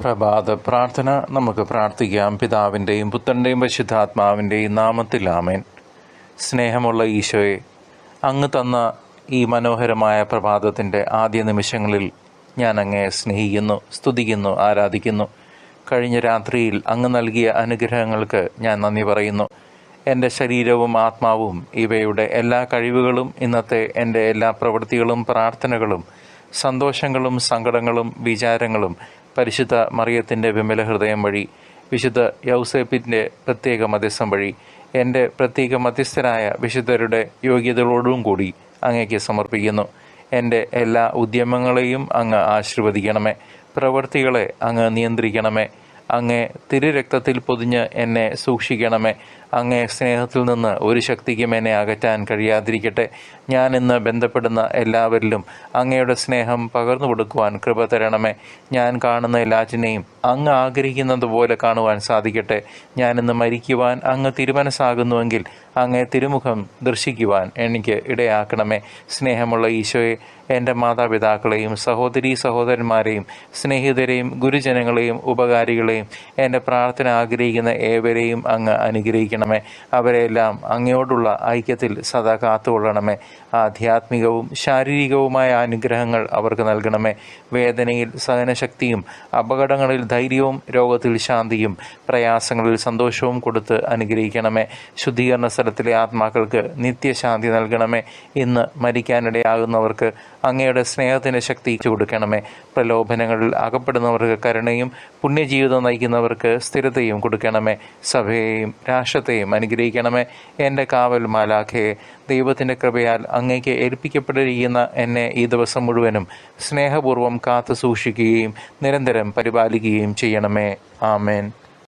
പ്രഭാത പ്രാർത്ഥന. നമുക്ക് പ്രാർത്ഥിക്കാം. പിതാവിന്റെയും പുത്രന്റെയും പരിശുദ്ധാത്മാവിന്റെയും നാമത്തിൽ ആമേൻ. സ്നേഹമുള്ള ഈശോയെ അങ്ങ് തന്ന ഈ മനോഹരമായ പ്രഭാതത്തിന്റെ ആദ്യ നിമിഷങ്ങളിൽ ഞാൻ അങ്ങയെ സ്നേഹിക്കുന്നു സ്തുതിക്കുന്നു ആരാധിക്കുന്നു. കഴിഞ്ഞ രാത്രിയിൽ അങ്ങ് നൽകിയ അനുഗ്രഹങ്ങൾക്ക് ഞാൻ നന്ദി പറയുന്നു. എന്റെ ശരീരവും ആത്മാവും ഇവയുടെ എല്ലാ കഴിവുകളും ഇന്നത്തെ എന്റെ എല്ലാ പ്രവൃത്തികളും പ്രാർത്ഥനകളും സന്തോഷങ്ങളും സങ്കടങ്ങളും വിചാരങ്ങളും പരിശുദ്ധ മറിയത്തിന്റെ വിമല ഹൃദയം വഴി വിശുദ്ധ യൗസേപ്പിന്റെ പ്രത്യേക മധ്യസ്ഥം വഴി എന്റെ പ്രത്യേക മധ്യസ്ഥനായ വിശുദ്ധരുടെ യോഗ്യതകളോടും കൂടി അങ്ങേക്ക് സമർപ്പിക്കുന്നു. എന്റെ എല്ലാ ഉദ്യമങ്ങളെയും അങ്ങ് ആശീർവദിക്കണമേ. പ്രവൃത്തികളെ അങ്ങ് നിയന്ത്രിക്കണമേ. അങ്ങേ തിരുരക്തത്തിൽ പൊതിഞ്ഞ് എന്നെ സൂക്ഷിക്കണമേ. അങ്ങേ സ്നേഹത്തിൽ നിന്ന് ഒരു ശക്തിക്കും എന്നെ അകറ്റാൻ കഴിയാതിരിക്കട്ടെ. ഞാൻ ഇന്ന് ബന്ധപ്പെടുന്ന എല്ലാവരിലും അങ്ങയുടെ സ്നേഹം പകർന്നു കൊടുക്കുവാൻ കൃപ തരണമേ. ഞാൻ കാണുന്ന എല്ലാറ്റിനെയും അങ്ങ് ആഗ്രഹിക്കുന്നത് പോലെ കാണുവാൻ സാധിക്കട്ടെ. ഞാൻ ഇന്ന് മരിക്കുവാൻ അങ്ങ് തിരുമനസ്സാകുന്നുവെങ്കിൽ അങ്ങേ തിരുമുഖം ദർശിക്കുവാൻ എനിക്ക് ഇടയാക്കണമേ. സ്നേഹമുള്ള ഈശോയെ എന്റെ മാതാപിതാക്കളെയും സഹോദരീ സഹോദരന്മാരെയും സ്നേഹിതരെയും ഗുരുജനങ്ങളെയും ഉപകാരികളെയും എന്റെ പ്രാർത്ഥന ആഗ്രഹിക്കുന്ന ഏവരെയും അങ്ങ് അനുഗ്രഹിക്കണമേ അവരെല്ലാം അങ്ങയോടുള്ള ഐക്യത്തിൽ സദാ കാത്തുകൊള്ളണമേ. ആധ്യാത്മികവും ശാരീരികവുമായ അനുഗ്രഹങ്ങൾ അവർക്ക് നൽകണമേ. വേദനയിൽ സഹനശക്തിയും അപകടങ്ങളിൽ ധൈര്യവും രോഗത്തിൽ ശാന്തിയും പ്രയാസങ്ങളിൽ സന്തോഷവും കൊടുത്ത് അനുഗ്രഹിക്കണമേ. ശുദ്ധീകരണ സ്ഥലത്തിലെ ആത്മാക്കൾക്ക് നിത്യശാന്തി നൽകണമേ. ഇന്ന് മരിക്കാനിടയാകുന്നവർക്ക് അങ്ങയുടെ സ്നേഹത്തിന്റെ ശക്തി കൊടുക്കണമേ. പ്രലോഭനങ്ങളിൽ അകപ്പെടുന്നവർക്ക് കരുണയും പുണ്യജീവിതം നയിക്കുന്നവർക്ക് സ്ഥിരതയും കൊടുക്കണമേ. സഭയെയും രാഷ്ട്രത്തെയും അനുഗ്രഹിക്കണമേ. എന്റെ കാവൽ മാലാഖയെ ദൈവത്തിന്റെ കൃപയാൽ അങ്ങേക്ക് ഏൽപ്പിക്കപ്പെട്ടിരിക്കുന്ന എന്നെ ഈ ദിവസം മുഴുവനും സ്നേഹപൂർവം കാത്തു സൂക്ഷിക്കുകയും നിരന്തരം പരിപാലിക്കുകയും ചെയ്യണമേ. ആമേൻ.